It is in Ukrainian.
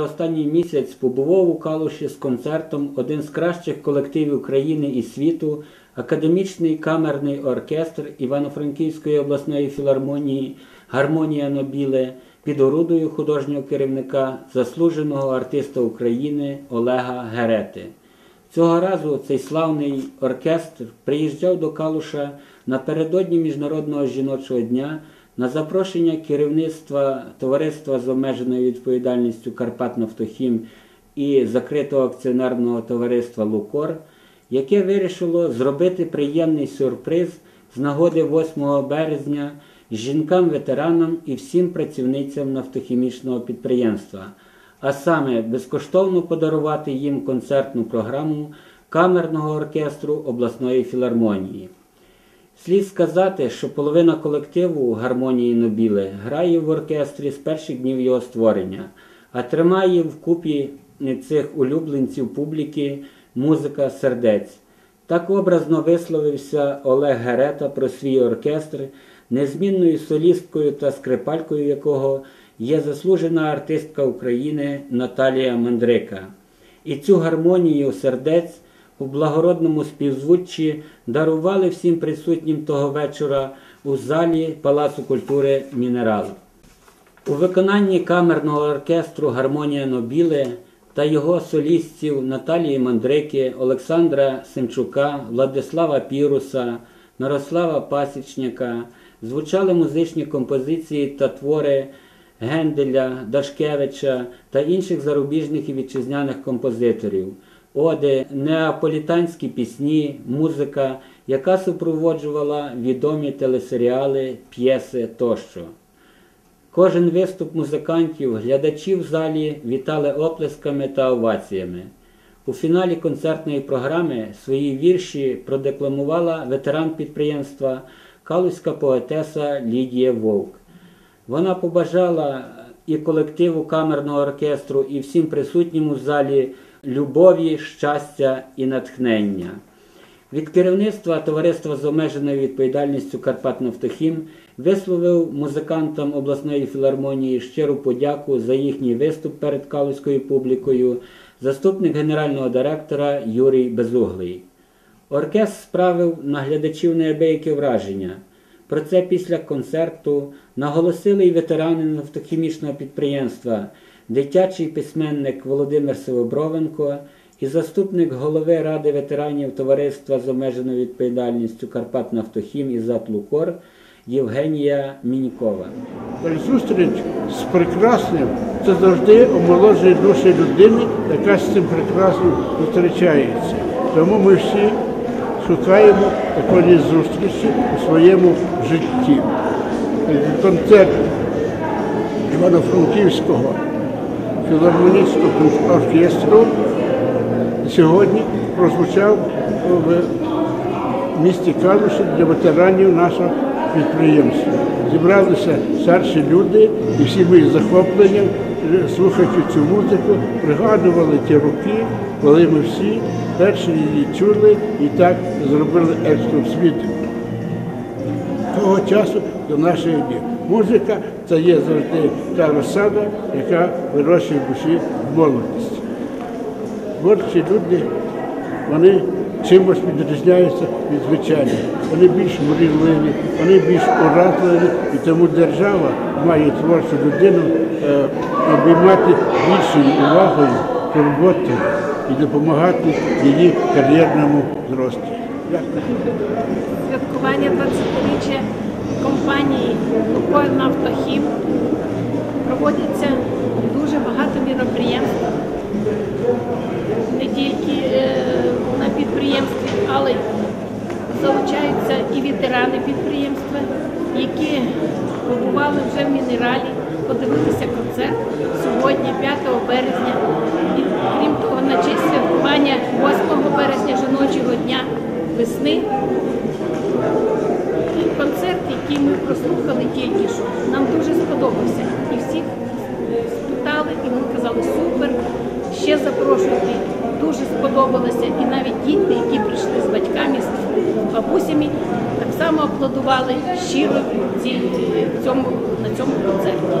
за останній місяць побував у Калуші з концертом один з кращих колективів країни і світу, академічний камерний оркестр Івано-Франківської обласної філармонії Гармонія Нобіле під орудою художнього керівника, заслуженого артиста України Олега Герети. Цього разу цей славний оркестр приїжджав до Калуша напередодні Міжнародного жіночого дня на запрошення керівництва товариства з обмеженою відповідальністю Карпатнафтохім і закритого акціонерного товариства Лукор, яке вирішило зробити приємний сюрприз з нагоди 8 березня жінкам-ветеранам і всім працівницям нафтохімічного підприємства а саме безкоштовно подарувати їм концертну програму камерного оркестру обласної філармонії. Слід сказати, що половина колективу гармонії Нобіле грає в оркестрі з перших днів його створення, а тримає вкупі цих улюбленців публіки музика сердець. Так образно висловився Олег Герета про свій оркестр, незмінною солісткою та скрипалькою якого є заслужена артистка України Наталія Мандрика. І цю гармонію сердець у благородному співзвуччі дарували всім присутнім того вечора у залі Палацу культури Мінерал. У виконанні камерного оркестру Гармонія Нобіле та його солістів Наталії Мандрики, Олександра Семчука, Владислава Піруса, Мирослава Пасічника звучали музичні композиції та твори Генделя, Дашкевича та інших зарубіжних і вітчизняних композиторів, оди, неаполітанські пісні, музика, яка супроводжувала відомі телесеріали, п'єси тощо. Кожен виступ музикантів, глядачів в залі вітали оплесками та оваціями. У фіналі концертної програми свої вірші продекламувала ветеран підприємства Калузька поетеса Лідія Вовк. Вона побажала і колективу камерного оркестру, і всім присутнім у залі любові, щастя і натхнення. Від керівництва товариства з обмеженою відповідальністю Карпатнафтохім висловив музикантам обласної філармонії щиру подяку за їхній виступ перед калузькою публікою, заступник генерального директора Юрій Безуглий. Оркестр справив на глядачів неабияке враження. Про це після концерту наголосили й ветерани нафтохімічного підприємства, дитячий письменник Володимир Сивобровенко і заступник голови Ради ветеранів Товариства з обмеженою відповідальністю Карпатнафтохім і Затлукор Євгенія Мінькова. Зустріч з прекрасним це завжди омоложує душі людини, яка з цим прекрасним зустрічається. Тому ми всі шукаємо такої зустрічі у своєму житті. Концерт Івано-Франківського філармонічного оркестру сьогодні прозвучав в місті Калуші для ветеранів нашого підприємства. Зібралися старші люди і всі ми з слухаючи цю музику, пригадували ті роки, коли ми всі перші її чули і так зробили екскурсвіт того часу до наших днів. Музика це є завжди та розсада, яка вирощує душі молодості. Творчі люди, вони чимось відрізняються від звичайних. Вони більш мрійливі, вони більш уразливі, і тому держава має творчу людину е, обіймати більшою увагою, турботою і допомагати її кар'єрному зрості. Святкування 20-річчя компанії «Лукойл Нафтохім проводяться дуже багато міроприємств, не тільки е, на підприємстві, але залучаються і ветерани підприємства, які побували вже в мінералі, подивилися концерт сьогодні, 5 березня. І крім того, на честь святкування 8 березня жіночого дня весни. Концерт, який ми прослухали тільки що, нам дуже сподобався. І всіх спитали, і ми казали, супер, ще запрошуйте. Дуже сподобалося. І навіть діти, які прийшли з батьками, з бабусями, так само аплодували щиро цій- цьому, на цьому концерті.